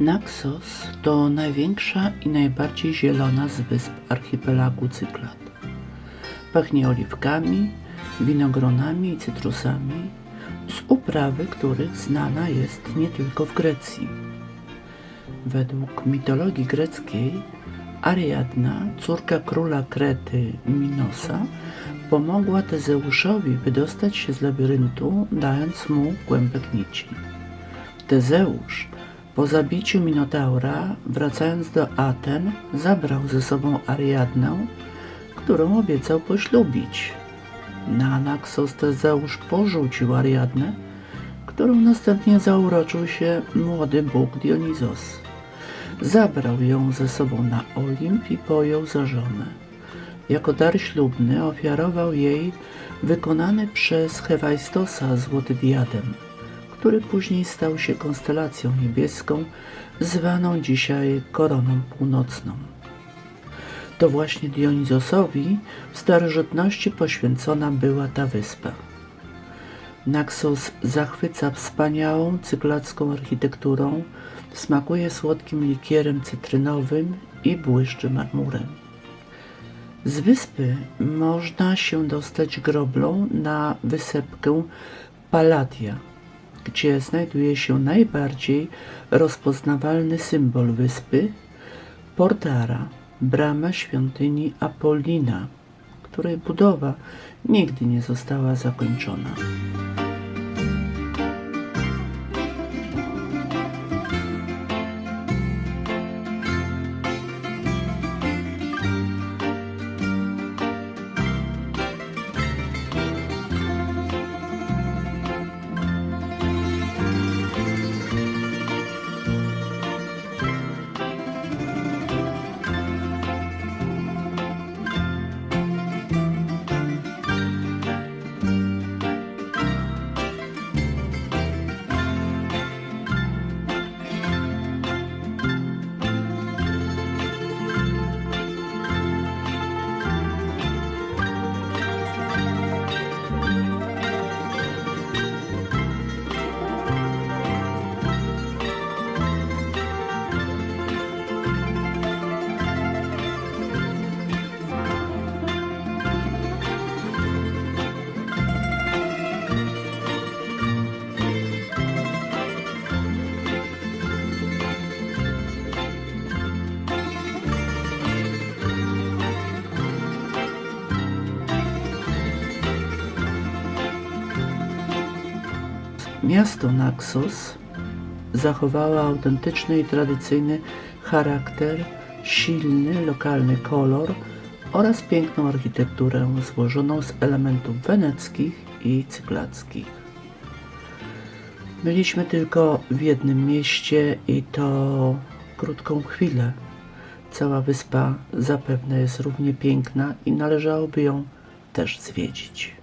Naxos to największa i najbardziej zielona z wysp archipelagu Cyklad. Pachnie oliwkami, winogronami i cytrusami, z uprawy których znana jest nie tylko w Grecji. Według mitologii greckiej Ariadna, córka króla Krety Minosa, pomogła Tezeuszowi wydostać się z labiryntu, dając mu kłębek nici. Tezeusz, po zabiciu Minotaura, wracając do Aten, zabrał ze sobą Ariadnę, którą obiecał poślubić. Na Naxos Tezeusz porzucił Ariadnę, którą następnie zauroczył się młody bóg Dionizos. Zabrał ją ze sobą na Olimp i pojął za żonę. Jako dar ślubny ofiarował jej wykonany przez Hefajstosa złoty diadem, który później stał się konstelacją niebieską, zwaną dzisiaj Koroną Północną. To właśnie Dionizosowi w starożytności poświęcona była ta wyspa. Naxos zachwyca wspaniałą cyklacką architekturą, smakuje słodkim likierem cytrynowym i błyszczy marmurem. Z wyspy można się dostać groblą na wysepkę Palatia, gdzie znajduje się najbardziej rozpoznawalny symbol wyspy Portara, brama świątyni Apollina, której budowa nigdy nie została zakończona. Miasto Naxos zachowało autentyczny i tradycyjny charakter, silny lokalny kolor oraz piękną architekturę złożoną z elementów weneckich i cyklackich. Byliśmy tylko w jednym mieście i to krótką chwilę. Cała wyspa zapewne jest równie piękna i należałoby ją też zwiedzić.